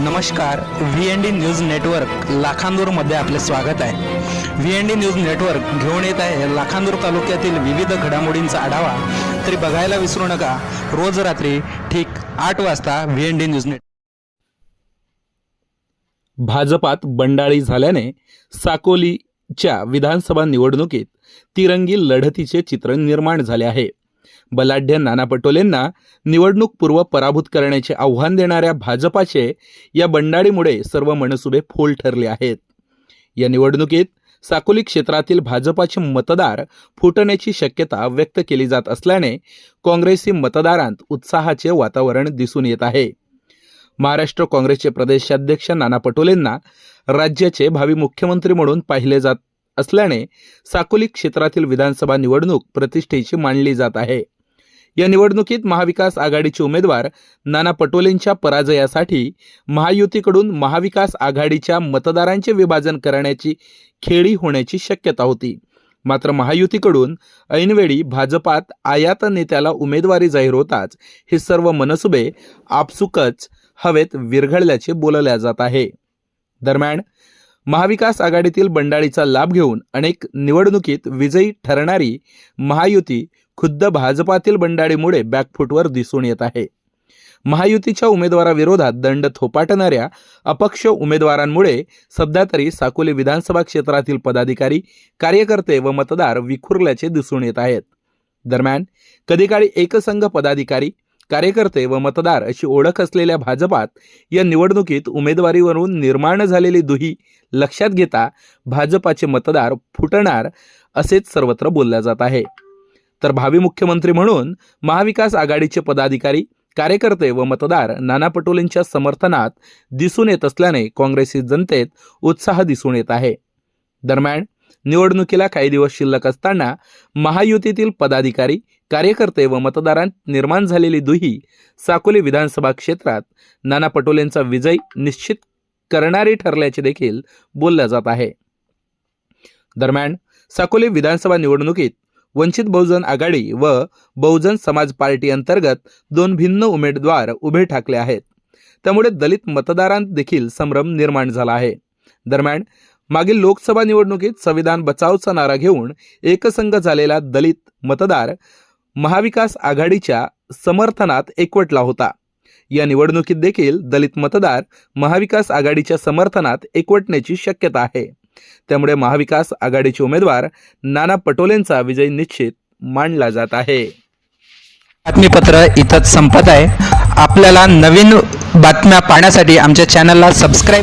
नमस्कार V N D news network लाखांदूरमध्ये आपले स्वागत आहे. V N D news network घेऊन येत आहे लाखांदूर तालुक्यातील विविध घडामोडींचा आढावा. तरी बघायला विसरू नका रोज रात्री ठीक आठ वाजता V N D news net भाजपात बंडाळी झाल्याने साकोलीच्या विधानसभा निवडणुकीत तिरंगी लढतीचे चित्र निर्माण झाले आहे. बलाढ्य नाना पटोलेंना निवडणूकपूर्व पराभूत करण्याचे आव्हान देणाऱ्या भाजपाचे या बंडाळीमुळे सर्व मनसुबे फोल ठरले आहेत. या निवडणुकीत साकोली क्षेत्रातील भाजपाचे मतदार फुटण्याची शक्यता व्यक्त केली जात असल्याने काँग्रेसी मतदारांत उत्साहाचे वातावरण दिसून येत आहे. महाराष्ट्र काँग्रेसचे प्रदेशाध्यक्ष नाना पटोलेंना राज्याचे भावी मुख्यमंत्री म्हणून पाहिले जात असल्याने साकोली क्षेत्रातील विधानसभा निवडणूक प्रतिष्ठेची मानली जात आहे. या निवडणुकीत महाविकास आघाडीचे उमेदवार नाना पटोलेंच्या पराजयासाठी महायुतीकडून महाविकास आघाडीच्या मतदारांचे विभाजन करण्याची खेळी होण्याची शक्यता होती. मात्र महायुतीकडून ऐनवेळी भाजपात आयात नेत्याला उमेदवारी जाहीर होताच हे सर्व मनसुबे आपसुकच हवेत विरघळल्याचे बोलल्या जात आहे. दरम्यान महाविकास आघाडीतील बंडाळीचा लाभ घेऊन अनेक निवडणुकीत विजयी ठरणारी महायुती खुद्द भाजपातील बंडाळीमुळे बॅकफुटवर दिसून येत आहे. महायुतीच्या उमेदवाराविरोधात दंड थोपाटणाऱ्या अपक्ष उमेदवारांमुळे सध्या तरी साकोली विधानसभा क्षेत्रातील पदाधिकारी कार्यकर्ते व मतदार विखुरल्याचे दिसून येत आहेत. दरम्यान कधीकाळी एकसंघ पदाधिकारी कार्यकर्ते व मतदार अशी ओळख असलेल्या भाजपात या निवडणुकीत उमेदवारीवरून निर्माण झालेली दुही लक्षात घेता भाजपाचे मतदार फुटणार असेच सर्वत्र बोलल्या जात आहे. तर भावी मुख्यमंत्री म्हणून महाविकास आघाडीचे पदाधिकारी कार्यकर्ते व मतदार नाना पटोलेंच्या समर्थनात दिसून येत असल्याने काँग्रेसी जनतेत उत्साह दिसून येत आहे. दरम्यान निवडणुकीला काही दिवस शिल्लक असताना महायुतीतील पदाधिकारी कार्यकर्ते व मतदारांत निर्माण झालेली दुही साकोली विधानसभा क्षेत्रात नाना पटोलेंचा विजय निश्चित करणारी ठरल्याचे देखील बोलल्या जात आहे. दरम्यान साकोली विधानसभा निवडणुकीत वंचित बहुजन आघाडी व बहुजन समाज पार्टी अंतर्गत दोन भिन्न उमेदवार उभे ठाकले आहेत. त्यामुळे दलित मतदारांत देखील संभ्रम निर्माण झाला आहे. दरम्यान मागील लोकसभा निवडणुकीत संविधान बचावचा नारा घेऊन एकसंघ झालेला दलित मतदार महाविकास आघाडीच्या समर्थनात एकवटला होता. या निवडणुकीत देखील दलित मतदार महाविकास आघाडीच्या समर्थनात एकवटण्याची शक्यता आहे. त्यामुळे महाविकास आघाडीचे उमेदवार नाना पटोलेंचा विजय निश्चित मानला जात आहे. बातमीपत्र इथंच संपत आहे. आपल्याला नवीन बातम्या पाहण्यासाठी आमच्या चॅनलला सबस्क्राईब